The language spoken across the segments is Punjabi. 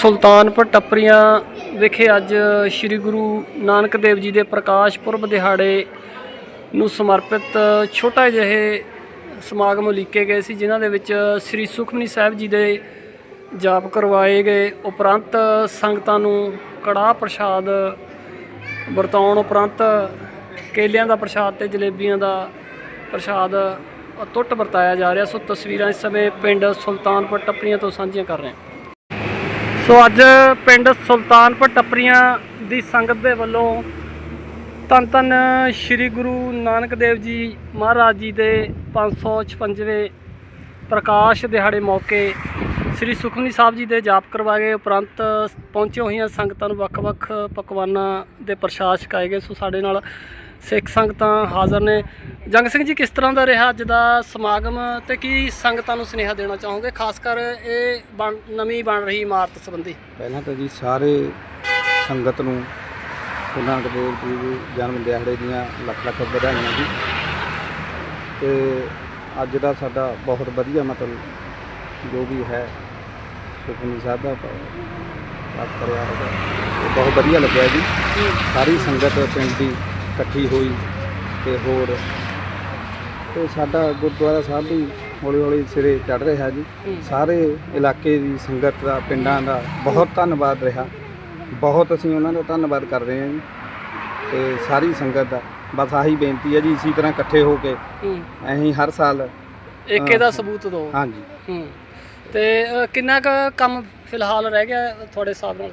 ਸੁਲਤਾਨਪੁਰ ਟੱਪਰੀਆਂ ਵਿਖੇ ਅੱਜ ਸ੍ਰੀ ਗੁਰੂ ਨਾਨਕ ਦੇਵ ਜੀ ਦੇ ਪ੍ਰਕਾਸ਼ ਪੁਰਬ ਦਿਹਾੜੇ ਨੂੰ ਸਮਰਪਿਤ ਛੋਟਾ ਜਿਹੇ ਸਮਾਗਮ ਉਲੀਕੇ ਗਏ ਸੀ, ਜਿਨ੍ਹਾਂ ਦੇ ਵਿੱਚ ਸ੍ਰੀ ਸੁਖਮਨੀ ਸਾਹਿਬ ਜੀ ਦੇ ਜਾਪ ਕਰਵਾਏ ਗਏ। ਉਪਰੰਤ ਸੰਗਤਾਂ ਨੂੰ ਕੜਾਹ ਪ੍ਰਸ਼ਾਦ ਵਰਤਾਉਣ ਉਪਰੰਤ ਕੇਲਿਆਂ ਦਾ ਪ੍ਰਸ਼ਾਦ ਤੇ ਜਲੇਬੀਆਂ ਦਾ ਪ੍ਰਸ਼ਾਦ ਟੁੱਟ ਵਰਤਾਇਆ ਜਾ ਰਿਹਾ। ਸੋ ਤਸਵੀਰਾਂ ਇਸ ਸਮੇਂ ਪਿੰਡ ਸੁਲਤਾਨਪੁਰ ਟੱਪਰੀਆਂ ਤੋਂ ਸਾਂਝੀਆਂ ਕਰ ਰਹੇ ਹਾਂ। ਸੋ ਅੱਜ ਪਿੰਡ ਸੁਲਤਾਨਪੁਰ ਟੱਪਰੀਆਂ ਦੀ ਸੰਗਤ ਦੇ ਵੱਲੋਂ ਧੰਨ ਧੰਨ ਸ੍ਰੀ ਗੁਰੂ ਨਾਨਕ ਦੇਵ ਜੀ ਮਹਾਰਾਜ ਜੀ ਦੇ 556ਵੇਂ ਪ੍ਰਕਾਸ਼ ਦਿਹਾੜੇ ਮੌਕੇ ਸ੍ਰੀ ਸੁਖਮਨੀ ਸਾਹਿਬ ਜੀ ਦੇ ਜਾਪ ਕਰਵਾਏ ਗਏ। ਉਪਰੰਤ ਪਹੁੰਚੇ ਹੋਈਆਂ ਸੰਗਤਾਂ ਨੂੰ ਵੱਖ-ਵੱਖ ਪਕਵਾਨਾਂ ਦੇ ਪ੍ਰਸ਼ਾਦ ਛਕਾਏ ਗਏ। ਸੋ ਸਾਡੇ ਨਾਲ ਸਿੱਖ ਸੰਗਤਾਂ ਹਾਜ਼ਰ ਨੇ। ਜੰਗ ਸਿੰਘ ਜੀ ਕਿਸ ਤਰ੍ਹਾਂ ਦਾ ਰਿਹਾ ਅੱਜ ਦਾ ਸਮਾਗਮ ਤੇ ਕੀ ਸੰਗਤਾਂ ਨੂੰ ਸੁਨੇਹਾ ਦੇਣਾ ਚਾਹੋਗੇ ਖਾਸ ਕਰ ਇਹ ਨਵੀਂ ਬਣ ਰਹੀ ਇਮਾਰਤ ਸੰਬੰਧੀ? ਪਹਿਲਾਂ ਤਾਂ ਜੀ ਸਾਰੇ ਸੰਗਤ ਨੂੰ ਗੁਰੂ ਨਾਨਕ ਦੇਵ ਜੀ ਦੇ ਜਨਮ ਦਿਹਾੜੇ ਦੀਆਂ ਲੱਖ ਲੱਖ ਵਧਾਈਆਂ ਜੀ। ਤੇ ਅੱਜ ਦਾ ਸਾਡਾ ਬਹੁਤ ਵਧੀਆ ਮਤਲਬ ਜੋ ਵੀ ਹੈ ਸੁਖਮਨੀ ਸਾਹਿਬ ਦਾ ਪਾਠ ਕਰਿਆ ਹੈਗਾ ਇਹ ਬਹੁਤ ਵਧੀਆ ਲੱਗਿਆ ਜੀ। ਸਾਰੀ ਸੰਗਤ ਪਿੰਡ ਦੀ ਇਕੱਠੀ ਹੋਈ ਤੇ ਹੋਰ ਤੇ ਸਾਡਾ ਗੁਰਦੁਆਰਾ ਸਾਹਿਬ ਵੀ ਹੌਲੀ ਹੌਲੀ ਸਿਰੇ ਚੜ ਰਿਹਾ ਜੀ। ਸਾਰੇ ਇਲਾਕੇ ਦੀ ਸੰਗਤ ਦਾ ਪਿੰਡਾਂ ਦਾ ਬਹੁਤ ਧੰਨਵਾਦ ਰਿਹਾ। ਬਹੁਤ ਅਸੀਂ ਉਹਨਾਂ ਦਾ ਧੰਨਵਾਦ ਕਰਦੇ ਹਾਂ ਜੀ। ਤੇ ਸਾਰੀ ਸੰਗਤ ਦਾ ਬਸ ਆਹੀ ਬੇਨਤੀ ਹੈ ਜੀ ਇਸੇ ਤਰ੍ਹਾਂ ਇਕੱਠੇ ਹੋ ਕੇ ਅਸੀਂ ਹਰ ਸਾਲ ਏਕੇ ਦਾ ਸਬੂਤ ਦਿਓ। ਹਾਂਜੀ। ਤੇ ਕਿੰਨਾ ਕੁ ਕੰਮ ਫਿਲਹਾਲ ਰਹਿ ਗਿਆ ਤੁਹਾਡੇ ਹਿਸਾਬ ਨਾਲ?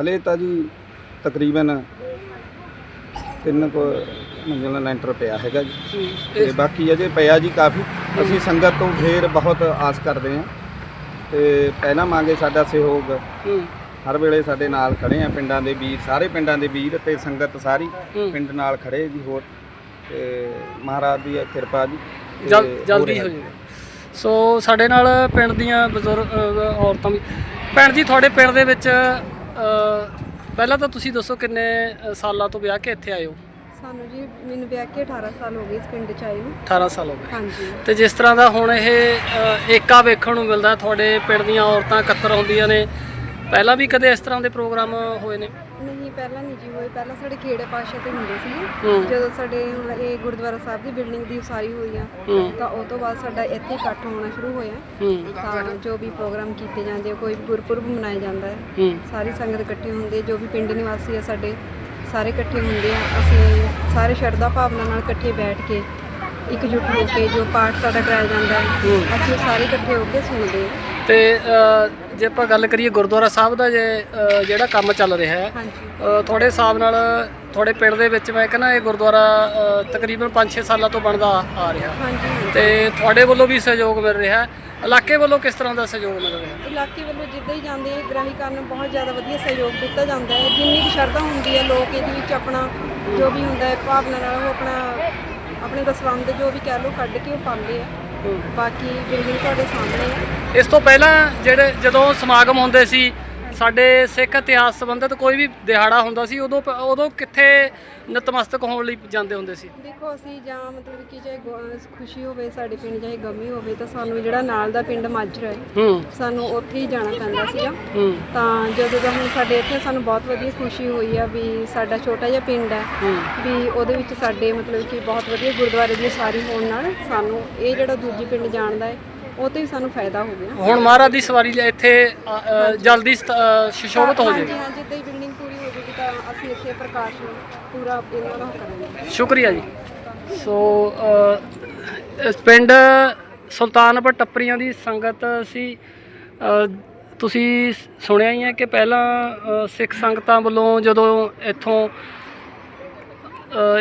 ਹਲੇ ਤਾਂ ਜੀ ਤਕਰੀਬਨ ਤਿੰਨ ਕੁ ਮੰਜ਼ਿਲਾਂ ਲੈਂਟਰ ਪਿਆ ਹੈਗਾ ਜੀ। ਤੇ ਬਾਕੀ ਅਜੇ ਪਿਆ ਜੀ ਕਾਫੀ। ਅਸੀਂ ਸੰਗਤ ਤੋਂ ਫੇਰ ਬਹੁਤ ਆਸ ਕਰਦੇ ਹਾਂ। ਤੇ ਪਹਿਲਾਂ ਮੰਗੇ ਸਾਡਾ ਸਹਿਯੋਗ। ਹਰ ਵੇਲੇ ਸਾਡੇ ਨਾਲ ਖੜੇ ਆ ਪਿੰਡਾਂ ਦੇ ਵੀਰ ਸਾਰੇ ਪਿੰਡਾਂ ਦੇ ਵੀਰ ਤੇ ਸੰਗਤ ਸਾਰੀ। ਪਿੰਡ ਨਾਲ ਖੜੇ ਜੀ ਹੋਰ। ਤੇ ਮਹਾਰਾਜ ਦੀ ਕਿਰਪਾ ਜੀ। ਜਲਦੀ ਹੋ ਜਾਏਗਾ ਸੋ ਸਾਡੇ ਨਾਲ ਪਿੰਡ ਦੀਆਂ ਬਜ਼ੁਰਗ ਔਰਤਾਂ ਵੀ ਭੈਣ ਜੀ ਤੁਹਾਡੇ ਪਿੰਡ ਦੇ ਵਿੱਚ ਪਹਿਲਾਂ ਤਾਂ ਤੁਸੀਂ ਦੱਸੋ ਕਿੰਨੇ ਸਾਲਾਂ ਤੋਂ ਵਿਆਹ ਕੇ ਇੱਥੇ ਆਏ ਹੋ? ਸਾਨੂੰ ਜੀ ਮੈਨੂੰ ਵਿਆਹ ਕੇ 18 ਸਾਲ ਹੋ ਗਏ ਇਸ ਪਿੰਡ ਚ ਆਏ ਨੂੰ। 18 ਸਾਲ ਹੋ ਗਏ। ਹਾਂਜੀ। ਤੇ ਜਿਸ ਤਰ੍ਹਾਂ ਦਾ ਹੁਣ ਇਹ ਅ, ਏਕਾ ਵੇਖਣ ਨੂੰ ਮਿਲਦਾ ਤੁਹਾਡੇ ਪਿੰਡ ਦੀਆਂ ਔਰਤਾਂ ਇਕੱਤਰ ਹੁੰਦੀਆਂ ਨੇ। ਪਹਿਲਾਂ ਵੀ ਕਦੇ ਇਸ ਤਰ੍ਹਾਂ ਦੇ ਪ੍ਰੋਗਰਾਮ ਹੋਏ ਨੇ? ਨਹੀਂ ਪਹਿਲਾਂ ਨਹੀਂ ਜੀ ਹੋਏ। ਪਹਿਲਾਂ ਸਾਡੇ ਖੇੜੇ ਪਾਸ਼ਾ ਤੇ ਹੁੰਦੇ ਸੀ। ਜਦੋਂ ਸਾਡੇ ਹੁਣ ਇਹ ਗੁਰਦੁਆਰਾ ਸਾਹਿਬ ਦੀ ਬਿਲਡਿੰਗ ਦੀ ਉਸਾਰੀ ਹੋਈ ਆ ਤਾਂ ਉਹ ਤੋਂ ਬਾਅਦ ਸਾਡਾ ਇੱਥੇ ਇਕੱਠ ਹੋਣਾ ਸ਼ੁਰੂ ਹੋਇਆ। ਤਾਂ ਜੋ ਵੀ ਪ੍ਰੋਗਰਾਮ ਕੀਤੇ ਜਾਂਦੇ ਆ, ਕੋਈ ਗੁਰਪੁਰਬ ਮਨਾਇਆ ਜਾਂਦਾ ਹੈ। ਸਾਰੀ ਸੰਗਤ ਇਕੱਠੇ ਹੁੰਦੇ ਜੋ ਵੀ ਪਿੰਡ ਨਿਵਾਸੀ ਆ ਸਾਡੇ ਸਾਰੇ ਇਕੱਠੇ ਹੁੰਦੇ ਆ। ਅਸੀਂ ਸਾਰੇ ਸ਼ਰਧਾ ਭਾਵਨਾ ਨਾਲ ਇਕੱਠੇ ਬੈਠ ਕੇ ਇਕਜੁੱਟ ਹੋ ਕੇ ਜੋ ਪਾਠ ਸਾਡਾ ਕਰਾਇਆ ਜਾਂਦਾ ਹੈ ਅਸੀਂ ਸਾਰੇ ਇਕੱਠੇ ਹੋ ਕੇ ਸੁਣਦੇ ਤੇ ਜੇ ਆਪਾਂ ਗੱਲ ਕਰੀਏ ਗੁਰਦੁਆਰਾ ਸਾਹਿਬ ਦਾ ਜੇ ਅ, ਜਿਹੜਾ ਕੰਮ ਚੱਲ ਰਿਹਾ ਹੈ ਹਾਂਜੀ। ਅ, ਤੁਹਾਡੇ ਹਿਸਾਬ ਨਾਲ ਤੁਹਾਡੇ ਪਿੰਡ ਦੇ ਵਿੱਚ ਮੈਂ ਕਹਿੰਦਾ ਇਹ ਗੁਰਦੁਆਰਾ ਅ, ਤਕਰੀਬਨ 5-6 ਸਾਲਾਂ ਤੋਂ ਬਣਦਾ ਆ ਰਿਹਾ। ਹਾਂਜੀ ਤੇ ਤੁਹਾਡੇ ਵੱਲੋਂ ਵੀ ਸਹਿਯੋਗ ਮਿਲ ਰਿਹਾ ਹੈ। ਇਲਾਕੇ ਵੱਲੋਂ ਕਿਸ ਤਰ੍ਹਾਂ ਦਾ ਸਹਿਯੋਗ ਮਿਲ ਰਿਹਾ ਇਲਾਕੇ ਵੱਲੋਂ ਜਿੱਦਾਂ ਹੀ ਜਾਂਦੇ ਆ ਗ੍ਰਾਹੀ ਕਰਨ ਬਹੁਤ ਜ਼ਿਆਦਾ ਵਧੀਆ ਸਹਿਯੋਗ ਦਿੱਤਾ ਜਾਂਦਾ ਹੈ। ਜਿੰਨੀ ਕੁ ਸ਼ਰਧਾ ਹੁੰਦੀ ਹੈ ਲੋਕ ਇਹਦੇ ਵਿੱਚ ਆਪਣਾ ਜੋ ਵੀ ਹੁੰਦਾ ਹੈ ਭਾਵਨਾ ਨਾਲ ਉਹ ਆਪਣਾ ਆਪਣੇ ਦਸਵੰਦ ਜੋ ਵੀ ਕਹਿ ਲਓ ਕੱਢ ਕੇ ਉਹ ਪਾਉਂਦੇ ਆ। ਬਾਕੀ ਬਿਲਡਿੰਗ ਤੁਹਾਡੇ ਸਾਹਮਣੇ ਆ ਇਸ ਤੋਂ ਪਹਿਲਾਂ ਜਿਹੜੇ ਜਦੋਂ ਸਮਾਗਮ ਹੁੰਦੇ ਸੀ ਸਾਡੇ ਸਿੱਖ ਇਤਿਹਾਸ ਸੰਬੰਧਿਤ ਕੋਈ ਵੀ ਦਿਹਾੜਾ ਹੁੰਦਾ ਸੀ ਉਦੋਂ ਉਦੋਂ ਕਿੱਥੇ ਨਤਮਸਤਕ ਹੋਣ ਲਈ ਜਾਂਦੇ ਹੁੰਦੇ ਸੀ? ਦੇਖੋ ਅਸੀਂ ਜਾਂ ਮਤਲਬ ਕਿ ਗੁ- ਖੁਸ਼ੀ ਹੋਵੇ ਸਾਡੇ ਪਿੰਡ ਚਾਹੇ ਗਮੀ ਹੋਵੇ ਤਾਂ ਸਾਨੂੰ ਜਿਹੜਾ ਨਾਲ ਦਾ ਪਿੰਡ ਮਾਜਰਾ ਹੈ। ਸਾਨੂੰ ਉੱਥੇ ਹੀ ਜਾਣਾ ਪੈਂਦਾ ਸੀਗਾ। ਤਾਂ ਜਦੋਂ ਦਾ ਹੁਣ ਸਾਡੇ ਇੱਥੇ ਸਾਨੂੰ ਬਹੁਤ ਵਧੀਆ ਖੁਸ਼ੀ ਹੋਈ ਆ ਵੀ ਸਾਡਾ ਛੋਟਾ ਜਿਹਾ ਪਿੰਡ ਹੈ ਵੀ ਉਹਦੇ ਵਿੱਚ ਸਾਡੇ ਮਤਲਬ ਕਿ ਬਹੁਤ ਵਧੀਆ ਗੁਰਦੁਆਰੇ ਦੀ ਸਾਰੀ ਹੋਣ ਨਾਲ ਸਾਨੂੰ ਇਹ ਜਿਹੜਾ ਦੂਜੀ ਪਿੰਡ ਜਾਣਦਾ ਹੈ ਉਹ ਤੇ ਸਾਨੂੰ ਫਾਇਦਾ ਹੋ ਗਿਆ। ਹੁਣ ਮਹਾਰਾਜ ਦੀ ਸਵਾਰੀ ਲਈ ਇੱਥੇ ਅ, ਅ, ਜਲਦੀ ਸਤ- ਅ, ਸੁਸ਼ੋਭਿਤ ਹੋ ਹਾਂਜੀ ਜਾਏਗੀ। ਹਾਂ ਜਿੱਦਾਂ ਹੀ ਬਿਲਡਿੰਗ ਪੂਰੀ ਹੋ ਜਾਏਗੀ ਤਾਂ ਅਸੀਂ ਇੱਥੇ ਪ੍ਰਕਾਸ਼ ਨੂੰ ਪੂਰਾ ਇਹਨਾਂ ਦਾ ਉਹ ਕਰਾਂਗੇ ਸ਼ੁਕਰੀਆ ਜੀ। ਸੋ ਅ, ਇਸ ਪਿੰਡ ਸੁਲਤਾਨਪੁਰ ਟੱਪਰੀਆਂ ਦੀ ਸੰਗਤ ਸੀ। ਅ, ਤੁਸੀਂ ਸੁਣਿਆ ਹੀ ਹੈ ਕਿ ਪਹਿਲਾਂ ਅ, ਸਿੱਖ ਸੰਗਤਾਂ ਵੱਲੋਂ ਜਦੋਂ ਇੱਥੋਂ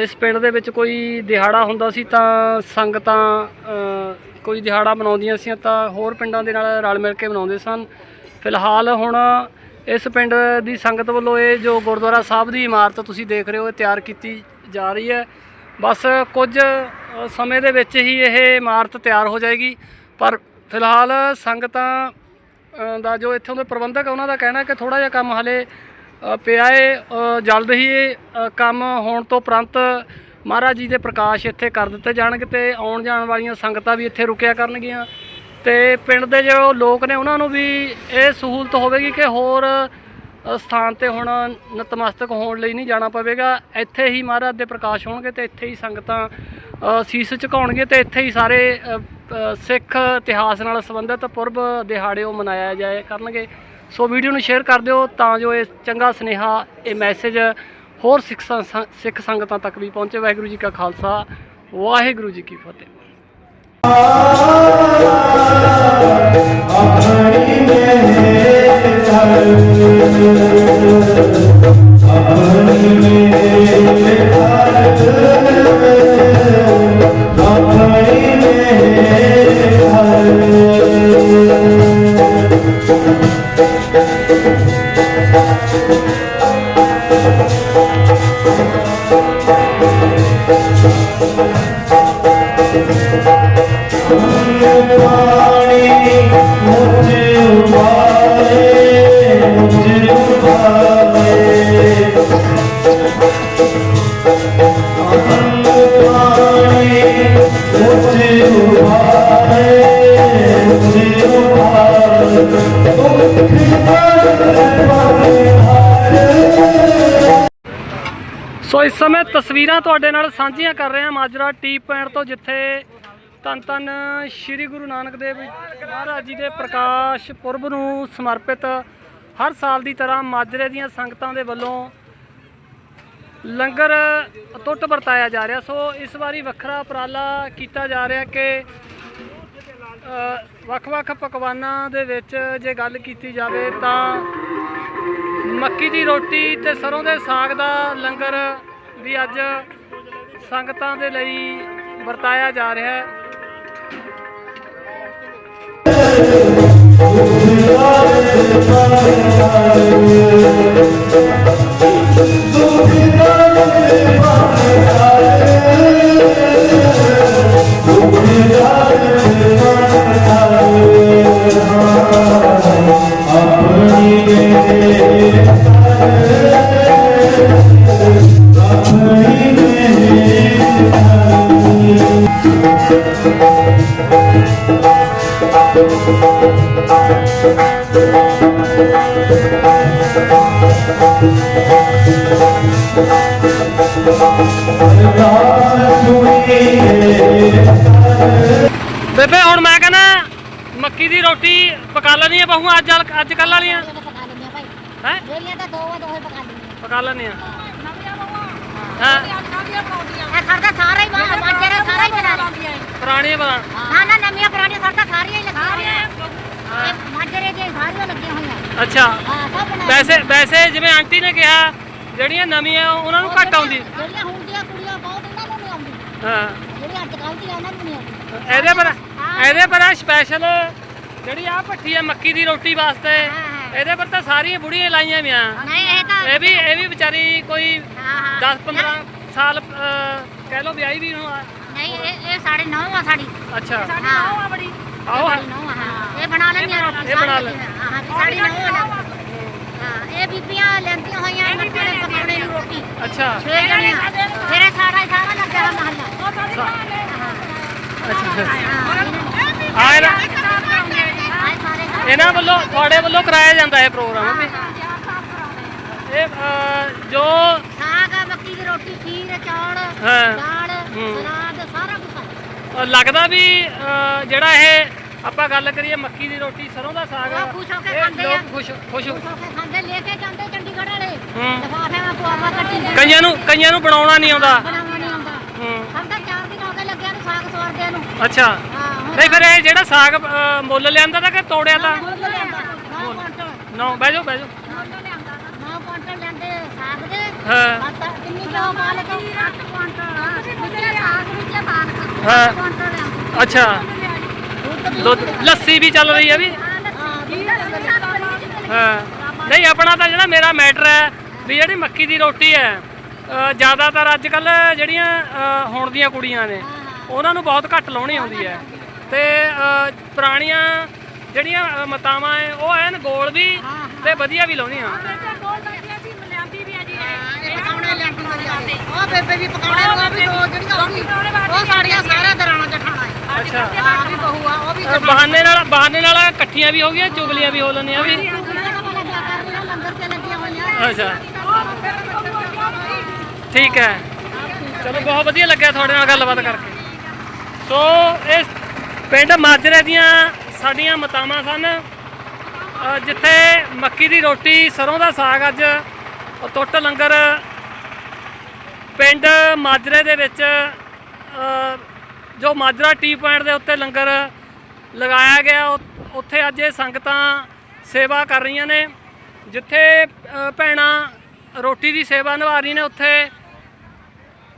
ਇਸ ਪਿੰਡ ਦੇ ਵਿੱਚ ਕੋਈ ਦਿਹਾੜਾ ਹੁੰਦਾ ਸੀ ਤਾਂ ਸੰਗਤਾਂ ਕੋਈ ਦਿਹਾੜਾ ਮਨਾਉਂਦੀਆਂ ਸੀ ਤਾਂ ਹੋਰ ਪਿੰਡਾਂ ਦੇ ਨਾਲ ਰਲ ਮਿਲ ਕੇ ਮਨਾਉਂਦੇ ਸਨ। ਫਿਲਹਾਲ ਹੁਣ ਇਸ ਪਿੰਡ ਦੀ ਸੰਗਤ ਵੱਲੋਂ ਇਹ ਜੋ ਗੁਰਦੁਆਰਾ ਸਾਹਿਬ ਦੀ ਇਮਾਰਤ ਤੁਸੀਂ ਦੇਖ ਰਹੇ ਹੋ, ਇਹ ਤਿਆਰ ਕੀਤੀ ਜਾ ਰਹੀ ਹੈ। ਬਸ ਕੁਝ ਸਮੇਂ ਦੇ ਵਿੱਚ ਹੀ ਇਹ ਇਮਾਰਤ ਤਿਆਰ ਹੋ ਜਾਏਗੀ। ਪਰ ਫਿਲਹਾਲ ਸੰਗਤਾਂ ਦਾ ਜੋ ਇੱਥੋਂ ਦੇ ਪ੍ਰਬੰਧਕ ਉਹਨਾਂ ਦਾ ਕਹਿਣਾ ਕਿ ਥੋੜਾ ਜਿਹਾ ਕੰਮ ਹਲੇ ਪਿਆ ਹੈ ਜਲਦ ਹੀ ਇਹ ਕੰਮ ਹੋਣ ਤੋਂ ਉਪਰੰਤ ਮਹਾਰਾਜ ਜੀ ਦੇ ਪ੍ਰਕਾਸ਼ ਇੱਥੇ ਕਰ ਦਿੱਤੇ ਜਾਣਗੇ ਤੇ ਆਉਣ ਜਾਣ ਵਾਲੀਆਂ ਸੰਗਤਾਂ ਵੀ ਇੱਥੇ ਰੁਕਿਆ ਕਰਨਗੀਆਂ। ਤੇ ਪਿੰਡ ਦੇ ਜੋ ਲੋਕ ਨੇ ਉਹਨਾਂ ਨੂੰ ਵੀ ਇਹ ਸਹੂਲਤ ਹੋਵੇਗੀ ਕਿ ਹੋਰ ਸਥਾਨ ਤੇ ਹੁਣ ਨਤਮਸਤਕ ਹੋਣ ਲਈ ਨਹੀਂ ਜਾਣਾ ਪਵੇਗਾ। ਇੱਥੇ ਹੀ ਮਹਾਰਾਜ ਦੇ ਪ੍ਰਕਾਸ਼ ਹੋਣਗੇ ਤੇ ਇੱਥੇ ਹੀ ਸੰਗਤਾਂ ਸੀਸ ਝੁਕਾਉਣਗੇ ਤੇ ਇੱਥੇ ਹੀ ਸਾਰੇ ਸਿੱਖ ਇਤਿਹਾਸ ਨਾਲ ਸੰਬੰਧਿਤ ਪੁਰਬ ਦਿਹਾੜੇ ਉਹ ਮਨਾਇਆ ਜਾਇਆ ਕਰਨਗੇ। ਸੋ ਵੀਡੀਓ ਨੂੰ ਸ਼ੇਅਰ ਕਰ ਦਿਓ ਤਾਂ ਜੋ ਇਹ ਚੰਗਾ ਸੁਨੇਹਾ, ਇਹ ਮੈਸੇਜ ਹੋਰ ਸਿੱਖ ਸਿੱਖ ਸੰਗਤਾਂ ਤੱਕ ਵੀ ਪਹੁੰਚੇ। ਵਾਹਿਗੁਰੂ ਜੀ ਕਾ ਖਾਲਸਾ, ਵਾਹਿਗੁਰੂ ਜੀ ਕੀ ਫਤਿਹ। ਆਪਣੀ ਮਿਹਰ ਕਰ ਆਪਣੀ ਮਿਹਰ ਕਰ ਆਪਣੀ ਮਿਹਰ ਕਰ ਇਸ ਸਮੇਂ ਤਸਵੀਰਾਂ ਤੁਹਾਡੇ ਨਾਲ ਸਾਂਝੀਆਂ ਕਰ ਰਹੇ ਹਾਂ ਮਾਜਰਾ ਟੀ ਪੁਆਇੰਟ ਤੋਂ, ਜਿੱਥੇ ਧੰਨ ਧੰਨ ਸ੍ਰੀ ਗੁਰੂ ਨਾਨਕ ਦੇਵ ਮਹਾਰਾਜ ਜੀ ਦੇ ਪ੍ਰਕਾਸ਼ ਪੁਰਬ ਨੂੰ ਸਮਰਪਿਤ ਹਰ ਸਾਲ ਦੀ ਤਰ੍ਹਾਂ ਮਾਜਰੇ ਦੀਆਂ ਸੰਗਤਾਂ ਦੇ ਵੱਲੋਂ ਲੰਗਰ ਟੁੱਟ ਵਰਤਾਇਆ ਜਾ ਰਿਹਾ। ਸੋ ਇਸ ਵਾਰੀ ਵੱਖਰਾ ਉਪਰਾਲਾ ਕੀਤਾ ਜਾ ਰਿਹਾ ਕਿ ਵੱਖ-ਵੱਖ ਪਕਵਾਨਾਂ ਦੇ ਵਿੱਚ ਜੇ ਗੱਲ ਕੀਤੀ ਜਾਵੇ ਤਾਂ ਮੱਕੀ ਦੀ ਰੋਟੀ ਤੇ ਸਰੋਂ ਦੇ ਸਾਗ ਦਾ ਲੰਗਰ ਵੀ ਅੱਜ ਸੰਗਤਾਂ ਦੇ ਲਈ ਵਰਤਾਇਆ ਜਾ ਰਿਹਾ ਹੈ। ਬੇਬੇ ਹੁਣ ਮੈਂ ਕਹਿੰਦਾ ਮੱਕੀ ਦੀ ਰੋਟੀ ਪਕਾ ਲੈਣੀ ਆ ਬਹੂ ਅੱਜ ਅੱਜ ਕੱਲ ਵਾਲੀਆਂ। ਪਕਾ ਆ ਭਾਈ। ਹੈ? ਵੇਲੀਆਂ ਤਾਂ ਦੋ ਆ ਦੋਹੇ ਪਕਾ ਪਕਾ ਲੈਣੀ ਆ। ਹਾਂ। ਇਹ ਸਰਦਾ ਸਾਰਾ ਹੀ ਬਾਹਰ ਮਾਜਰਾ ਸਾਰਾ ਹੀ ਬਣਾ ਲਿਆ। ਪੁਰਾਣੀਆਂ ਬਣਾ। ਨਾ ਨਾ ਨਵੀਆਂ ਪੁਰਾਣੀਆਂ ਸਰਦਾ ਸਾਰੀਆਂ ਹੀ ਲੱਗੀਆਂ ਹੋਈਆਂ। ਮਾਜਰੇ ਦੇ ਸਾਰੀਆਂ ਲੱਗੀਆਂ ਹੋਈਆਂ। ਅੱਛਾ। ਵੈਸੇ ਜਿਵੇਂ ਆਂਟੀ ਨੇ ਕਿਹਾ ਜਿਹੜੀਆਂ ਨਵੀਆਂ ਉਹਨਾਂ ਨੂੰ ਘੱਟ ਆਉਂਦੀ। ਜਿਹੜੀਆਂ ਹੁੰਦੀਆਂ ਕੁੜੀਆਂ ਬਹੁਤ ਇਹਨਾਂ ਨੂੰ ਨਹੀਂ ਆਉਂਦੀ। ਹਾਂ। ਜਿਹੜੀ ਅੱਜ ਕੱਲ੍ਹ ਦੀਆਂ ਉਹਨਾਂ ਨੂੰ ਨਹੀਂ ਆਉਂਦੀ। ਇਹਦੇ ਪਰ ਇਹਦੇ ਪਰ ਸਪੈਸ਼ਲ ਜਿਹੜੀ ਆ ਭੱਠੀ ਆ ਮੱਕੀ ਦੀ ਰੋਟੀ ਵਾਸਤੇ। ਇਹਦੇ ਪਰ ਤਾਂ ਸਾਰੀਆਂ ਬੁੜੀਆਂ ਲਾਈਆਂ ਵੀਆਂ। ਨਹੀਂ ਇਹ ਤਾਂ ਇਹ ਵੀ ਇਹ ਵੀ ਵਿਚਾਰੀ ਕੋਈ ਹਾਂ ਹਾਂ। 10 15 ਸਾਲ ਅਹ, ਕਹਿ ਲਓ ਵਿਆਹੀ ਵੀ ਹੁਣ ਨਹੀਂ ਇਹ ਇਹ ਸਾਡੇ ਨੌ ਆ ਸਾਡੀ। ਅੱਛਾ। ਹਾਂ। ਆ। ਆਓ ਆ, ਇਹ ਬਣਾ ਲੈਂਦੀ ਆ ਰੋਟੀ ਇਹ ਬਣਾ। ਲੈ। ਹਾਂ ਸਾਡੀ ਨੌ ਆ। ਹਾਂ ਇਹ ਬੀਬੀਆਂ ਲੈਂਦੀਆਂ ਹੋਈਆਂ ਦੇ ਪਕੌੜੇ ਨੂੰ ਰੋਟੀ। ਅੱਛਾ। ਛੇ ਜਣੀਆਂ ਫਿਰ ਸਾਰਾ ਹੀ ਸਾਰਾ ਲੱਗਾ ਹੈ। ਮਹੱਲਾ ਇਹਨਾਂ ਆਏ ਘਰ। ਇਹਨਾਂ ਵੱਲੋਂ ਤੁਹਾਡੇ ਵੱਲੋਂ ਕਰਾਇਆ ਜਾਂਦਾ ਇਹ ਪ੍ਰੋਗਰਾਮ। ਇਹ ਜੋ ਸਾਗ ਮੱਕੀ ਦੀ ਰੋਟੀ ਖੀਰ ਚੌਲ ਹਾਂ। ਦਾਲ ਹੂੰ। ਸਲਾਦ ਸਾਰਾ ਕੁਝ ਲੱਗਦਾ ਵੀ ਜਿਹੜਾ ਇਹ ਆਪਾਂ ਗੱਲ ਕਰੀਏ ਮੱਕੀ ਦੀ ਰੋਟੀ ਸਰੋਂ ਦਾ ਸਾਗ। ਉਹ ਖੁਸ਼ ਹੋ ਕੇ ਇਹ ਖਾਂਦੇ ਆ। ਲੋਕ ਖੁਸ਼ ਖੁਸ਼ ਹੋ- ਖੁਸ਼ ਹੋ ਕੇ ਖਾਂਦੇ ਲੈ ਕੇ ਜਾਂਦੇ ਚੰਡੀਗੜ੍ਹ ਵਾਲੇ। ਹੂੰ। ਲਿਫਾਫੇ ਵਿੱਚ ਪੁਆਵਾ ਦੇ ਕਈਆਂ ਨੂੰ ਕਈਆਂ ਨੂੰ ਬਣਾਉਣਾ ਨਹੀਂ ਆਉਂਦਾ। ਬਣਾਉਣਾ ਨਹੀਂ ਆਉਂਦਾ। ਹੂੰ। ਹਮ ਤਾਂ ਚਾਰ ਦਿਨ ਹੋ ਗਏ ਲੱਗਿਆ ਨੂੰ ਸਾਗ ਸਵਾਰਦੇ ਨੂੰ। ਅੱਛਾ। ਹਾਂ ਹੁਣ ਨਹੀਂ ਫਿਰ ਇਹ ਜਿਹੜਾ ਸਾਗ ਅ, ਮੁੱਲ ਲਿਆਂਦਾ ਤਾਂ ਕਿ ਤੋੜਿਆ ਤਾਂ? ਮੁੱਲ ਲਿਆਂਦਾ। ਨੌ ਕੁਆਂਟਲ। ਨੋ ਬਹਿ ਜਾਓ ਬਹਿ ਜਾਓ। ਮੁੱਲ ਲਿਆਂਦਾ ਨੌ ਕੁਆਂਟਲ ਲੈਂਦੇ ਸਾਗ ਦੇ। ਹਾਂ। ਅੱਧਾ ਕਿੰਨੀ ਕਿਲੋ ਮਾਲਕ 8 ਕੁਆਂਟਲ। ਵਿੱਚੇ ਸਾਗ ਵਿੱਚੇ ਮਾਲਕ? ਹਾਂ। ਕੁਆਂਟਲ ਲਿਆਂਦਾ। ਅੱਛਾ। ਦੁੱਧ ਲੱਸੀ ਵੀ ਚੱਲ ਰਹੀ ਹੈ ਵੀ। ਹਾਂ। ਨਹੀਂ ਆਪਣਾ ਤਾਂ ਜਿਹੜਾ ਮੇਰਾ ਮੈਟਰ ਹੈ ਵੀ ਜਿਹੜੀ ਮੱਕੀ ਦੀ ਰੋਟੀ ਹੈ ਅ, ਜ਼ਿਆਦਾਤਰ ਅੱਜ ਕੱਲ ਜਿਹੜੀਆਂ ਅ, ਹੁਣ ਦੀਆਂ ਕੁੜੀਆਂ ਨੇ ਉਹਨਾਂ ਨੂੰ ਬਹੁਤ ਘੱਟ ਲਾਉਣੀ ਆਉਂਦੀ ਹੈ। ਤੇ ਅ, ਪੁਰਾਣੀਆਂ ਜਿਹੜੀਆਂ ਅ, ਮਾਤਾਵਾਂ ਐ ਉਹ ਐਨ ਗੋਲ ਵੀ ਤੇ ਵਧੀਆ ਵੀ ਲਾਉਂਦੀਆਂ ਉਹ ਬੇਬੇ ਵੀ ਪਕਾਉਣੇ ਨੂੰ ਉਹ ਵੀ ਦੋ ਜਿਹੜੀਆਂ ਉਹ ਵੀ ਸਾਰਾ ਦਰਾਣਾ ਜਠਾਣਾ ਹੈ। ਅੱਛਾ। ਹਾਂ ਵੀ ਬਹੂ ਆ ਉਹ ਵੀ ਅ, ਬਹਾਨੇ ਨਾਲ ਬਹਾਨੇ ਨਾਲ ਇਕੱਠੀਆਂ ਵੀ ਹੋ ਗਈਆਂ ਚੁਗਲੀਆਂ ਵੀ ਹੋ ਲੈਂਦੀਆਂ ਵੀ। ਲੰਗਰ ਤੇ ਲੱਗੀਆਂ ਹੋਈਆਂ ਅੱਛਾ। ਠੀਕ ਹੈ। ਚਲੋ ਬਹੁਤ ਵਧੀਆ ਲੱਗਿਆ ਤੁਹਾਡੇ ਨਾਲ ਗੱਲਬਾਤ ਕਰਕੇ। ਸੋ ਇਸ ਪਿੰਡ ਮਾਜਰੇ ਦੀਆਂ ਸਾਡੀਆਂ ਮਤਾਵਾਂ ਸਨ। ਅ, ਜਿੱਥੇ ਮੱਕੀ ਦੀ ਰੋਟੀ ਸਰੋਂ ਦਾ ਸਾਗ ਅੱਜ ਟੁੱਟ ਲੰਗਰ ਪਿੰਡ ਮਾਜਰੇ ਦੇ ਵਿੱਚ ਅ, ਜੋ ਮਾਜਰਾ ਟੀ ਪੁਆਇੰਟ ਦੇ ਉੱਤੇ ਲੰਗਰ ਲਗਾਇਆ ਗਿਆ ਉੱਥੇ ਅੱਜ ਇਹ ਸੰਗਤਾਂ ਸੇਵਾ ਕਰ ਰਹੀਆਂ ਨੇ। ਜਿੱਥੇ ਅ, ਭੈਣਾਂ ਰੋਟੀ ਦੀ ਸੇਵਾ ਨਿਭਾ ਰਹੀਆਂ ਨੇ ਉੱਥੇ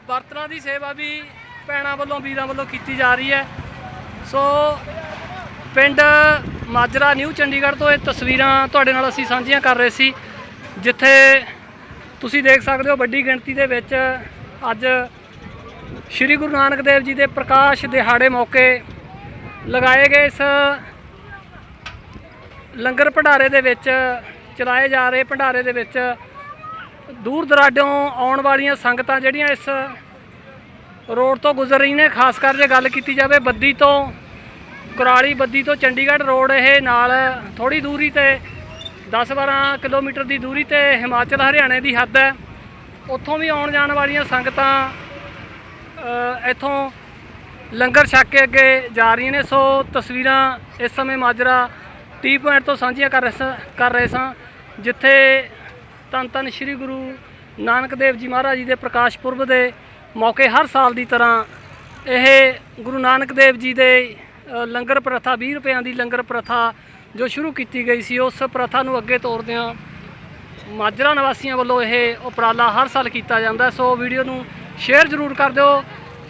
ਬਰਤਨਾਂ ਦੀ ਸੇਵਾ ਵੀ ਭੈਣਾਂ ਵੱਲੋਂ ਵੀਰਾਂ ਵੱਲੋਂ ਕੀਤੀ ਜਾ ਰਹੀ ਹੈ। ਸੋ ਪਿੰਡ ਮਾਜਰਾ ਨਿਊ ਚੰਡੀਗੜ੍ਹ ਤੋਂ ਇਹ ਤਸਵੀਰਾਂ ਤੁਹਾਡੇ ਨਾਲ ਅਸੀਂ ਸਾਂਝੀਆਂ ਕਰ ਰਹੇ ਸੀ ਜਿੱਥੇ ਤੁਸੀਂ ਦੇਖ ਸਕਦੇ ਹੋ ਵੱਡੀ ਗਿਣਤੀ ਦੇ ਵਿੱਚ ਅੱਜ ਸ੍ਰੀ ਗੁਰੂ ਨਾਨਕ ਦੇਵ ਜੀ ਦੇ ਪ੍ਰਕਾਸ਼ ਦਿਹਾੜੇ ਮੌਕੇ ਲਗਾਏ ਗਏ ਇਸ ਲੰਗਰ ਭੰਡਾਰੇ ਦੇ ਵਿੱਚ, ਚਲਾਏ ਜਾ ਰਹੇ ਭੰਡਾਰੇ ਦੇ ਵਿੱਚ ਦੂਰ ਦਰਾਡੋਂ ਆਉਣ ਵਾਲੀਆਂ ਸੰਗਤਾਂ ਜਿਹੜੀਆਂ ਇਸ ਰੋਡ ਤੋਂ ਗੁਜ਼ਰ ਰਹੀਆਂ ਨੇ, ਖਾਸ ਕਰ ਜੇ ਗੱਲ ਕੀਤੀ ਜਾਵੇ ਬੱਦੀ ਤੋਂ, ਕੁਰਾਲੀ ਬੱਦੀ ਤੋਂ ਚੰਡੀਗੜ੍ਹ ਰੋਡ, ਇਹ ਨਾਲ ਥੋੜੀ ਦੂਰੀ ਤੇ 10-12 ਕਿਲੋਮੀਟਰ ਦੀ ਦੂਰੀ ਤੇ ਹਿਮਾਚਲ ਹਰਿਆਣੇ ਦੀ ਹੱਦ ਹੈ। ਉੱਥੋਂ ਵੀ ਆਉਣ ਜਾਣ ਵਾਲੀਆਂ ਸੰਗਤਾਂ ਇੱਥੋਂ ਲੰਗਰ ਛੱਕ ਕੇ ਅੱਗੇ ਜਾ ਰਹੀਆਂ ਨੇ, ਸੋ ਤਸਵੀਰਾਂ ਇਸ ਸਮੇਂ ਮਾਜਰਾ ਟੀ ਪੁਆਇੰਟ ਤੋਂ ਸਾਂਝੀਆਂ ਕਰ ਰਹੇ ਸਾਂ ਕਰ ਰਹੇ ਸਾਂ, ਜਿੱਥੇ ਧੰਨ ਧੰਨ ਸ੍ਰੀ ਗੁਰੂ ਨਾਨਕ ਦੇਵ ਜੀ ਮਹਾਰਾਜ ਜੀ ਦੇ ਪ੍ਰਕਾਸ਼ ਪੁਰਬ ਦੇ ਮੌਕੇ ਹਰ ਸਾਲ ਦੀ ਤਰ੍ਹਾਂ ਇਹ ਗੁਰੂ ਨਾਨਕ ਦੇਵ ਜੀ ਦੇ ਲੰਗਰ ਪ੍ਰਥਾ 20 ਰੁਪਿਆਂ ਦੀ ਲੰਗਰ ਪ੍ਰਥਾ ਜੋ ਸ਼ੁਰੂ ਕੀਤੀ ਗਈ ਸੀ, ਉਸ ਪ੍ਰਥਾ ਨੂੰ ਅੱਗੇ ਤੋਰਦਿਆਂ ਮਾਜਰਾ ਨਿਵਾਸੀਆਂ ਵੱਲੋਂ ਇਹ ਉਪਰਾਲਾ ਹਰ ਸਾਲ ਕੀਤਾ ਜਾਂਦਾ। ਸੋ ਵੀਡੀਓ ਨੂੰ ਸ਼ੇਅਰ ਜ਼ਰੂਰ ਕਰ ਦਿਓ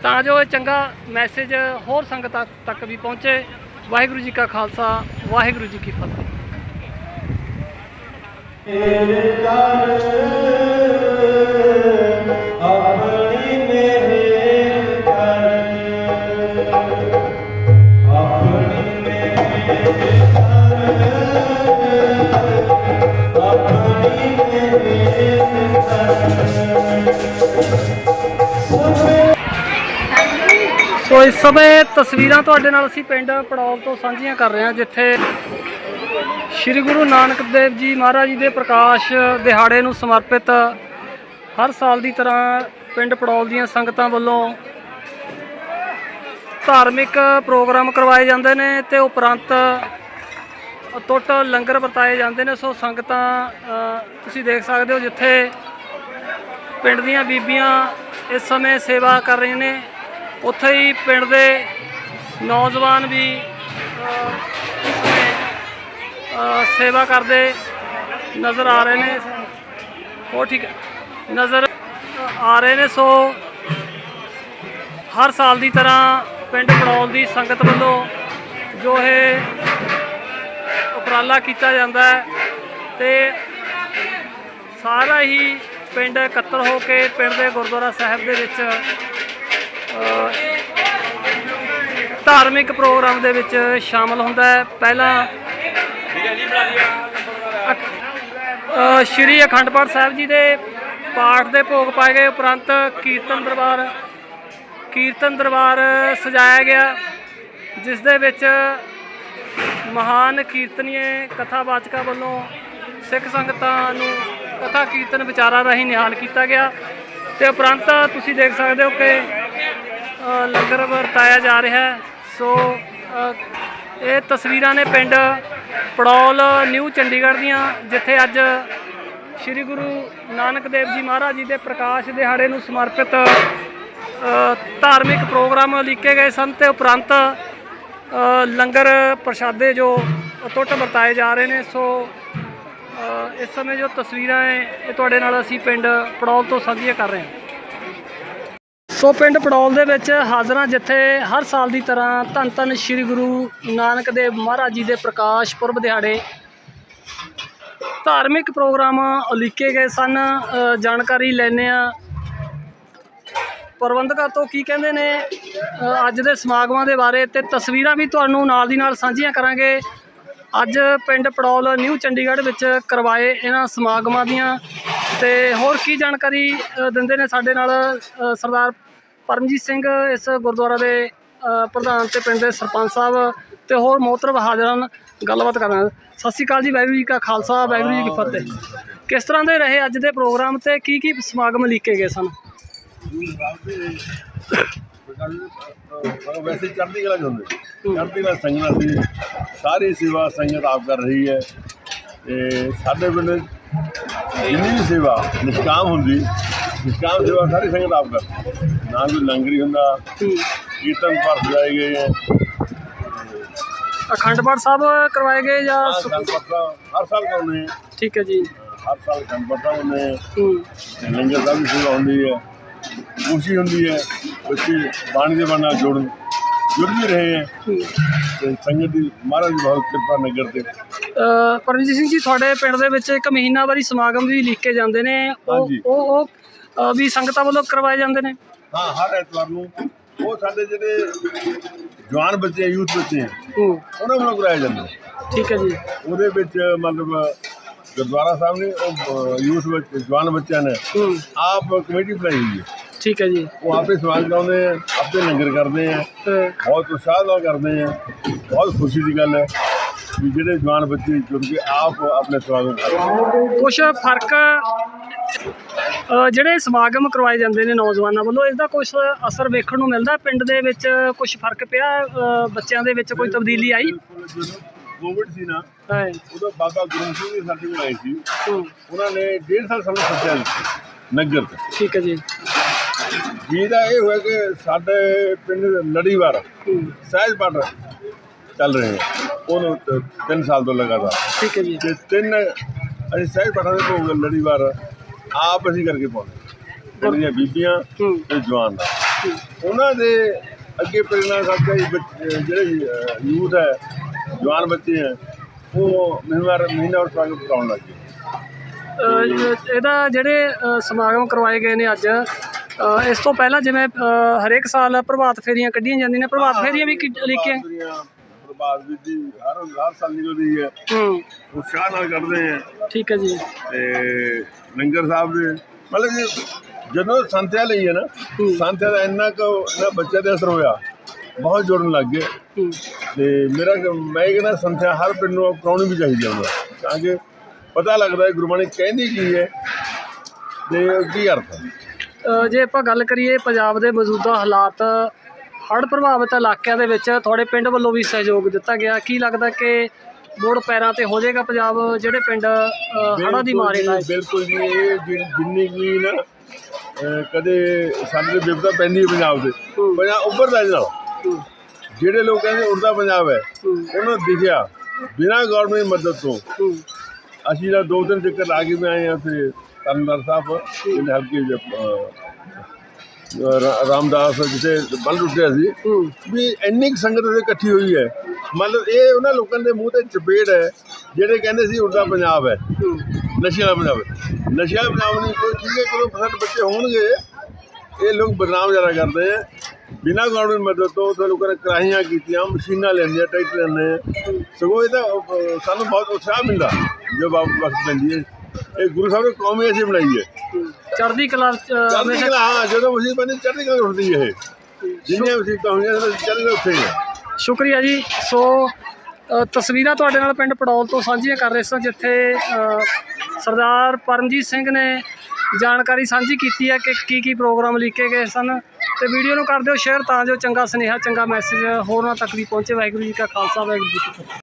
ਤਾਂ ਜੋ ਇਹ ਚੰਗਾ ਮੈਸੇਜ ਹੋਰ ਸੰਗਤਾਂ ਤੱਕ ਵੀ ਪਹੁੰਚੇ। ਵਾਹਿਗੁਰੂ ਜੀ ਕਾ ਖਾਲਸਾ, ਵਾਹਿਗੁਰੂ ਜੀ ਕੀ ਫਤਿਹ। ਤੇਰੇ ਦਰ ਆਪਣੀ ਮਿਹਰ ਕਰ ਆਪਣੀ ਮਿਹਰ ਕਰ ਆਪਣੀ ਮਿਹਰ ਕਰ ਸੋ ਇਸ ਸਮੇਂ ਤਸਵੀਰਾਂ ਤੁਹਾਡੇ ਨਾਲ ਅਸੀਂ ਪਿੰਡ ਪੜੌਲ ਤੋਂ ਸਾਂਝੀਆਂ ਕਰ ਰਹੇ ਹਾਂ, ਜਿੱਥੇ ਸ੍ਰੀ ਗੁਰੂ ਨਾਨਕ ਦੇਵ ਜੀ ਮਹਾਰਾਜ ਜੀ ਦੇ ਪ੍ਰਕਾਸ਼ ਦਿਹਾੜੇ ਨੂੰ ਸਮਰਪਿਤ ਹਰ ਸਾਲ ਦੀ ਤਰ੍ਹਾਂ ਪਿੰਡ ਪੜੌਲ ਦੀਆਂ ਸੰਗਤਾਂ ਵੱਲੋਂ ਧਾਰਮਿਕ ਪ੍ਰੋਗਰਾਮ ਕਰਵਾਏ ਜਾਂਦੇ ਨੇ ਤੇ ਉਪਰੰਤ ਅਟੁੱਟ ਲੰਗਰ ਵਰਤਾਏ ਜਾਂਦੇ ਨੇ। ਸੋ ਸੰਗਤਾਂ ਤੁਸੀਂ ਦੇਖ ਸਕਦੇ ਹੋ ਜਿੱਥੇ ਪਿੰਡ ਦੀਆਂ ਬੀਬੀਆਂ ਇਸ ਸਮੇਂ ਸੇਵਾ ਕਰ ਰਹੀਆਂ ਨੇ। ਉੱਥੇ ਹੀ ਪਿੰਡ ਦੇ ਨੌਜਵਾਨ ਵੀ ਇਸ ਸਮੇਂ ਸੇਵਾ ਕਰਦੇ ਨਜ਼ਰ ਆ ਰਹੇ ਨੇ। ਉਹ ਠੀਕ ਨਜ਼ਰ ਆ ਰਹੇ ਨੇ। ਸੋ ਹਰ ਸਾਲ ਦੀ ਤਰ੍ਹਾਂ ਪਿੰਡ ਬਣਾਉਣ ਦੀ ਸੰਗਤ ਵੱਲੋਂ ਜੋ ਇਹ ਉਪਰਾਲਾ ਕੀਤਾ ਜਾਂਦਾ ਹੈ ਤੇ ਸਾਰਾ ਹੀ ਪਿੰਡ ਇਕੱਤਰ ਹੋ ਕੇ ਪਿੰਡ ਦੇ ਗੁਰਦੁਆਰਾ ਸਾਹਿਬ ਦੇ ਵਿੱਚ ਧਾਰਮਿਕ ਪ੍ਰੋਗਰਾਮ ਦੇ ਵਿੱਚ ਸ਼ਾਮਲ ਹੁੰਦਾ ਹੈ। ਪਹਿਲਾਂ ਅ, ਸ਼੍ਰੀ ਅਖੰਡ ਪਾਠ ਸਾਹਿਬ ਜੀ ਦੇ ਪਾਠ ਦੇ ਭੋਗ ਪਾਏ ਗਏ। ਉਪਰੰਤ ਕੀਰਤਨ ਦਰਬਾਰ ਕੀਰਤਨ ਦਰਬਾਰ ਸਜਾਇਆ ਗਿਆ ਜਿਸ ਦੇ ਵਿੱਚ ਮਹਾਨ ਕੀਰਤਨੀਏ ਕਥਾਵਾਚਕਾਂ ਵੱਲੋਂ ਸਿੱਖ ਸੰਗਤਾਂ ਨੂੰ ਕਥਾ ਕੀਰਤਨ ਵਿਚਾਰਾਂ ਰਾਹੀਂ ਨਿਹਾਲ ਕੀਤਾ ਗਿਆ। ਤੇ ਉਪਰੰਤ ਤੁਸੀਂ ਦੇਖ ਸਕਦੇ ਹੋ ਕਿ ਲੰਗਰ ਵਰਤਾਇਆ ਜਾ ਰਿਹਾ ਹੈ। ਸੋ ਇਹ ਤਸਵੀਰਾਂ ਨੇ ਪਿੰਡ ਪੜੌਲ, ਨਿਊ ਚੰਡੀਗੜ੍ਹ ਦੀਆਂ, ਜਿੱਥੇ ਅੱਜ ਸ੍ਰੀ ਗੁਰੂ ਨਾਨਕ ਦੇਵ ਜੀ ਮਹਾਰਾਜ ਜੀ ਦੇ ਪ੍ਰਕਾਸ਼ ਦਿਹਾੜੇ ਨੂੰ ਸਮਰਪਿਤ ਧਾਰਮਿਕ ਪ੍ਰੋਗਰਾਮ ਲਿਖੇ ਗਏ ਸਨ ਤੇ ਉਪਰੰਤ ਲੰਗਰ ਪ੍ਰਸ਼ਾਦੇ ਜੋ ਟੁੱਟ ਵਰਤਾਏ ਜਾ ਰਹੇ ਨੇ। ਸੋ ਇਸ ਸਮੇਂ ਜੋ ਤਸਵੀਰਾਂ ਹੈ, ਇਹ ਤੁਹਾਡੇ ਨਾਲ ਅਸੀਂ ਪਿੰਡ ਪੜੌਲ ਤੋਂ ਸਾਂਝੀਆਂ ਕਰ ਰਹੇ ਹਾਂ। ਸੋ ਪਿੰਡ ਪੜੌਲ ਦੇ ਵਿੱਚ ਹਾਜ਼ਰਾਂ ਜਿੱਥੇ ਹਰ ਸਾਲ ਦੀ ਤਰ੍ਹਾਂ ਧੰਨ ਧੰਨ ਸ੍ਰੀ ਗੁਰੂ ਨਾਨਕ ਦੇਵ ਮਹਾਰਾਜ ਜੀ ਦੇ ਪ੍ਰਕਾਸ਼ ਪੁਰਬ ਦਿਹਾੜੇ ਧਾਰਮਿਕ ਪ੍ਰੋਗਰਾਮ ਉਲੀਕੇ ਗਏ ਸਨ ਜਾਣਕਾਰੀ ਲੈਣੇ ਆ ਪ੍ਰਬੰਧਕਾਂ ਤੋਂ ਕੀ ਕਹਿੰਦੇ ਨੇ ਅੱਜ ਦੇ ਸਮਾਗਮਾਂ ਦੇ ਬਾਰੇ ਤੇ ਤਸਵੀਰਾਂ ਵੀ ਤੁਹਾਨੂੰ ਨਾਲ ਦੀ ਨਾਲ ਸਾਂਝੀਆਂ ਕਰਾਂਗੇ। ਅੱਜ ਪਿੰਡ ਪੜੌਲ ਨਿਊ ਚੰਡੀਗੜ੍ਹ ਵਿੱਚ ਕਰਵਾਏ ਇਹਨਾਂ ਸਮਾਗਮਾਂ ਦੀਆਂ ਤੇ ਹੋਰ ਕੀ ਜਾਣਕਾਰੀ ਦਿੰਦੇ ਨੇ ਸਾਡੇ ਨਾਲ ਸਰਦਾਰ ਪਰਮਜੀਤ ਸਿੰਘ ਇਸ ਗੁਰਦੁਆਰਾ ਦੇ ਪ੍ਰਧਾਨ ਤੇ ਪਿੰਡ ਦੇ ਸਰਪੰਚ ਸਾਹਿਬ ਤੇ ਹੋਰ ਮੋਹਤਰਬ ਹਾਜ਼ਰ ਹਨ। ਗੱਲਬਾਤ ਕਰਾਂਗੇ ਸਤਿ ਸ਼੍ਰੀ ਅਕਾਲ ਜੀ, ਵਾਹਿਗੁਰੂ ਜੀ ਕਾ ਖਾਲਸਾ, ਵਾਹਿਗੁਰੂ ਜੀ ਕੀ ਫਤਿਹ। ਕਿਸ ਤਰ੍ਹਾਂ ਦੇ ਰਹੇ ਅੱਜ ਦੇ ਪ੍ਰੋਗਰਾਮ ਤੇ ਕੀ ਕੀ ਸਮਾਗਮ ਲਿਖੇ ਗਏ ਸਨ? ਵੈਸੇ ਚੜ੍ਹਦੀ ਕਲਾ 'ਚ ਚੜ੍ਹਦੀ ਕਲਾ ਸੰਗਤ ਸੀ। ਸਾਰੀ ਸੇਵਾ ਸੰਗਤ ਆਪ ਕਰ ਰਹੀ ਹੈ। ਤੇ ਸਾਡੇ ਪਿੰਡ ਜਿੰਨੀ ਵੀ ਸੇਵਾ ਨਿਸ਼ਕਾਮ ਹੁੰਦੀ। ਨਿਸ਼ਕਾਮ ਸੇਵਾ ਸਾਰੀ ਸੰਗਤ ਆਪ ਕਰ ਨਾ ਕੋਈ ਲੰਗਰੀ ਹੁੰਦਾ ਕੀਰਤਨ ਪਾਠ ਸਜਾਏ ਗਏ ਹੈ ਅਖੰਡ ਪਾਠ ਸਾਹਿਬ ਕਰਵਾਏ ਗਏ ਜਾਂ ਹਰ ਸਾਲ ਪੱਕਾ ਹਰ ਸਾਲ ਕਰਨੇ ਠੀਕ ਹੈ ਜੀ। ਹਰ ਸਾਲ ਅਖੰਡ ਪਾਠ ਹੁੰਦੇ ਹੈ ਹੂੰ। ਤੇ ਲੰਗਰ ਦੀ ਸੇਵਾ ਹੁੰਦੀ ਹੈ ਖੁਸ਼ੀ ਹੁੰਦੀ ਹੈ ਬੱਚੇ ਬਾਣੀ ਦੇ ਬਾਣੀ ਜੁੜਨ ਜੁੜ ਵੀ ਰਹੇ ਹੈ ਹੂੰ। ਤੇ ਸੰਗਤ ਦੀ ਮਹਾਰਾਜ ਦੀ ਬਹੁਤ ਕਿਰਪਾ ਨਗਰ ਤੇ। ਅ, ਪਰਮਜੀਤ ਸਿੰਘ ਜੀ ਤੁਹਾਡੇ ਪਿੰਡ ਦੇ ਵਿੱਚ ਇੱਕ ਮਹੀਨਾਵਾਰੀ ਸਮਾਗਮ ਵੀ ਲਿਖੇ ਜਾਂਦੇ ਨੇ। ਉਹ ਹਾਂਜੀ। ਉਹ ਵੀ ਸੰਗਤਾਂ ਵੱਲੋਂ ਕਰਵਾਏ ਜਾਂਦੇ ਨੇ? ਹਾਂ ਹਰ ਐਤਵਾਰ ਨੂੰ ਉਹ ਸਾਡੇ ਜਿਹੜੇ ਜਵਾਨ ਬੱਚੇ ਯੂਥ ਬੱਚੇ ਹੂੰ। ਉਹਨਾਂ ਵੱਲੋਂ ਕਰਾਇਆ ਜਾਂਦਾ। ਠੀਕ ਹੈ ਜੀ। ਉਹਦੇ ਵਿੱਚ ਮਤਲਬ ਗੁਰਦੁਆਰਾ ਸਾਹਿਬ ਨੇ ਉਹ ਯੂਥ ਵਿੱਚ ਜਵਾਨ ਬੱਚਿਆਂ ਨੇ ਆਪ ਕਮੇਟੀ ਬਣਾਈ ਹੋਈ ਹੈ। ਠੀਕ ਹੈ ਜੀ। ਉਹ ਆਪੇ ਸਮਾਜ ਕਰਾਉਂਦੇ ਆ ਆਪੇ ਲੰਗਰ ਕਰਦੇ ਆ ਬਹੁਤ ਉਤਸ਼ਾਹ ਨਾਲ ਕਰਦੇ ਆ ਬਹੁਤ ਖੁਸ਼ੀ ਦੀ ਗੱਲ ਹੈ ਵੀ ਜਿਹੜੇ ਜਵਾਨ ਬੱਚੇ ਜੁੜ ਕੇ ਆਪ ਆਪਣੇ ਸਵਾਗਤ ਕਰਦੇ ਕੁਝ ਫ਼ਰਕ ਜਿਹੜੇ ਸਮਾਗਮ ਕਰਵਾਏ ਜਾਂਦੇ ਨੇ ਨੌਜਵਾਨਾਂ ਵੱਲੋਂ ਇਸ ਦਾ ਕੁਝ ਅਸਰ ਵੇਖਣ ਨੂੰ ਮਿਲਦਾ? ਪਿੰਡ ਦੇ ਵਿੱਚ ਕੁਝ ਫ਼ਰਕ ਪਿਆ? ਬੱਚਿਆਂ ਦੇ ਵਿੱਚ ਕੋਈ ਤਬਦੀਲੀ ਆਈ? ਕੋਵਿਡ ਸੀ ਨਾ ਹੈ। ਉਦੋਂ ਬਾਬਾ ਗੁਰੂ ਸਿੰਘ ਜੀ ਸਾਡੇ ਕੋਲ ਆਏ ਸੀ। ਉਹਨਾਂ ਨੇ ਡੇਢ ਸਾਲ ਸਾਨੂੰ ਸੱਚਿਆ ਨਗਰ ਤੇ। ਠੀਕ ਹੈ ਜੀ। ਜਿਹਦਾ ਇਹ ਹੋਇਆ ਕਿ ਸਾਡੇ ਪਿੰਡ ਲੜੀਵਾਰ ਸਹਿਜ ਪਾਠ ਚੱਲ ਰਹੇ ਉਹਨੂੰ ਤ- ਤਿੰਨ ਸਾਲ ਤੋਂ ਲਗਾਤਾਰ। ਠੀਕ ਹੈ ਜੀ। ਤੇ ਤਿੰਨ ਅਸੀਂ ਸਹਿਜ ਦੇ ਭੋਗ ਲੜੀਵਾਰ ਆਪ ਅਸੀਂ ਕਰਕੇ ਪਾਉਂਦੇ ਦੀਆਂ ਬੀਬੀਆਂ ਤੇ ਜਵਾਨ ਦਾ। ਉਹਨਾਂ ਦੇ ਅੱਗੇ ਪ੍ਰੇਰਣਾ ਸਾਡੇ ਜਿਹੜੇ ਯੂਥ ਹੈ ਜਵਾਨ ਬੱਚੇ ਹੈ ਉਹ ਮਹੀਨਾਵਾਰ ਮਹੀਨਾਵਾਰ ਸਵਾਗਤ ਕਰਾਉਣ ਲੱਗ ਇਹਦਾ ਜਿਹੜੇ ਸਮਾਗਮ ਕਰਵਾਏ ਗਏ ਨੇ ਅੱਜ ਇਸ ਤੋਂ ਪਹਿਲਾਂ ਜਿਵੇਂ ਹਰੇਕ ਸਾਲ ਪ੍ਰਭਾਤ ਫੇਰੀਆਂ ਕੱਢੀਆਂ ਜਾਂਦੀਆਂ ਨੇ। ਪ੍ਰਭਾਤ ਫੇਰੀਆਂ ਵੀ ਬਾਦਰੀਆਂ, ਪ੍ਰਭਾਤ ਵੀ ਦੀ ਹਰ ਹਰ ਸਾਲ ਨਿਕਲਦੀ ਹੈ। ਹੂੰ। ਉਤਸ਼ਾਹ ਨਾਲ ਕਰਦੇ ਹੈ। ਠੀਕ ਹੈ ਜੀ। ਤੇ ਲੰਗਰ ਸਾਹਿਬ ਦੇ। ਮਤਲਬ ਜਦੋਂ ਸੰਥਿਆ ਲਈ ਹੈ ਨਾ ਸੰਥਿਆ ਦਾ ਇੰਨਾ ਕੁ ਨਾ ਬੱਚੇ ਦੇ ਅਸਰ ਹੋਇਆ ਬਹੁਤ ਜੁੜਨ ਲੱਗ ਗਏ। ਤੇ ਮੇਰਾ ਮੈਂ ਕਹਿੰਦਾ ਸੰਥਿਆ ਹਰ ਪਿੰਡ ਨੂੰ ਕਰਾਉਣੀ ਵੀ ਚਾਹੀਦੀ ਹੈ ਤਾਂ ਕਿ ਪਤਾ ਲੱਗਦਾ ਹੈ ਗੁਰਬਾਣੀ ਕਹਿੰਦੀ ਕੀ ਹੈ ਤੇ ਕੀ ਅਰਥ ਹੈ। ਜੇ ਆਪਾਂ ਗੱਲ ਕਰੀਏ ਪੰਜਾਬ ਦੇ ਮੌਜੂਦਾ ਹਾਲਾਤ ਹੜ੍ਹ ਪ੍ਰਭਾਵਿਤ ਇਲਾਕਿਆਂ ਦੇ ਵਿੱਚ ਤੁਹਾਡੇ ਪਿੰਡ ਵੱਲੋਂ ਵੀ ਸਹਿਯੋਗ ਦਿੱਤਾ ਗਿਆ। ਕੀ ਲੱਗਦਾ ਕਿ ਬੋੜ ਪੈਰਾਂ ਤੇ ਹੋ ਜਾਏਗਾ ਪੰਜਾਬ ਜਿਹੜੇ ਪਿੰਡ ਅ, ਹੜ੍ਹਾਂ ਦੀ ਮਾਰੇ ਨਾਲ ਬਿਲਕੁਲ ਜੀ ਇਹ ਜਿ- ਜਿੰਨੀ ਕੀ ਨਾ ਅਹ ਕਦੇ ਸਾਡੇ ਤੇ ਵਿਪਤਾ ਪੈਂਦੀ ਹੈ ਪੰਜਾਬ ਦੇ ਹੂੰ। ਪੰਜਾਬ ਉੱਭਰਦਾ ਨਾਲ ਹੂੰ, ਜਿਹੜੇ ਲੋਕ ਕਹਿੰਦੇ ਉੜਦਾ ਪੰਜਾਬ ਹੈ ਹੂੰ, ਉਹਨਾਂ ਨੂੰ ਦਿਖਿਆ ਬਿਨਾਂ ਗਵਰਨਮੈਂਟ ਮਦਦ ਤੋਂ। ਹੂੰ, ਅਸੀਂ ਤਾਂ ਦੋ ਦਿਨ ਚੱਕਰ ਲਾ ਕੇ ਵੀ ਆਏ ਹਾਂ ਉੱਥੇ ਤਰਨਤਾਰਨ ਸਾਹਿਬ ਇਹਦੇ ਹਲਕੇ ਅਹ, ਰਾ- ਰਾਮਦਾਸ ਜਿੱਥੇ ਬਲ ਟੁੱਟਿਆ ਸੀ ਵੀ ਇੰਨੀ ਸੰਗਤ ਉੱਥੇ ਇਕੱਠੀ ਹੋਈ ਹੈ। ਮਤਲਬ ਇਹ ਉਹਨਾਂ ਲੋਕਾਂ ਦੇ ਮੂੰਹ ਤੇ ਚਪੇੜ ਹੈ ਜਿਹੜੇ ਕਹਿੰਦੇ ਸੀ ਉੜਦਾ ਪੰਜਾਬ ਹੈ ਨਸ਼ੇ ਵਾਲਾ ਪੰਜਾਬ ਹੈ। ਨਸ਼ੇ ਵਾਲਾ ਪੰਜਾਬ ਨਹੀਂ ਕੋਈ ਠੀਕ ਹੈ ਕੋਈ ਪਰਸੈਂਟ ਬੱਚੇ ਹੋਣਗੇ ਇਹ ਲੋਕ ਬਦਨਾਮ ਜ਼ਿਆਦਾ ਕਰਦੇ ਆ ਬਿਨਾਂ ਗਵਰਨਮੈਂਟ ਮਦਦ ਤੋਂ ਉਹ ਲੋਕਾਂ ਨੇ ਕਰਾਹੀਆਂ ਕੀਤੀਆਂ ਮਸ਼ੀਨਾਂ ਲੈਂਦੀਆਂ ਟਰੈਕਟਰ ਲੈਂਦੇ ਸਗੋਂ ਇਹਦਾ ਸਾਨੂੰ ਬਹੁਤ ਉਤਸ਼ਾਹ ਮਿਲਦਾ ਜੋ ਬਾਪ ਬਸ ਪੈਂਦੀ ਹੈ। ਇਹ ਗੁਰੂ ਸਾਹਿਬ ਨੇ ਕੌਮ ਹੀ ਐਸੀ ਬਣਾਈ ਹੈ। ਚੜ੍ਹਦੀ ਕਲਾ ਚੜ੍ਹਦੀ ਕਲਾ ਹਾਂ ਜਦੋਂ ਮੁਸੀਬਤ ਪੈਂਦੀ ਚੜ੍ਹਦੀ ਕਲਾ ਉੱਠਦੀ ਹੈ ਇਹ। ਜਿੰਨੀਆਂ ਮੁਸੀਬਤਾਂ ਹੋਈਆਂ ਉਹਨਾਂ ਚੜ੍ਹਦੀ ਕਲਾ ਉੱਥੇ ਹੀ। ਹੈ ਸ਼ੁਕਰੀਆ ਜੀ। ਸੋ ਤਸਵੀਰਾਂ ਤੁਹਾਡੇ ਨਾਲ ਪਿੰਡ ਪੜੌਲ ਤੋਂ ਸਾਂਝੀਆਂ ਕਰ ਰਹੇ ਸਾਂ ਜਿੱਥੇ ਸਰਦਾਰ ਪਰਮਜੀਤ ਸਿੰਘ ਨੇ ਜਾਣਕਾਰੀ ਸਾਂਝੀ ਕੀਤੀ ਹੈ ਕਿ ਕੀ ਕੀ ਪ੍ਰੋਗਰਾਮ ਲਿਖੇ ਗਏ ਸਨ। ਤੇ ਵੀਡੀਓ ਨੂੰ ਕਰ ਦਿਓ ਸ਼ੇਅਰ ਤਾਂ ਜੋ ਚੰਗਾ ਸੁਨੇਹਾ ਚੰਗਾ ਮੈਸੇਜ ਹੋਰਾਂ ਤੱਕ ਵੀ ਪਹੁੰਚੇ। ਵਾਹਿਗੁਰੂ ਜੀ ਕਾ ਖਾਲਸਾ ਵਾਹਿਗੁਰੂ ਜੀ ਕੀ ਫਤਿਹ।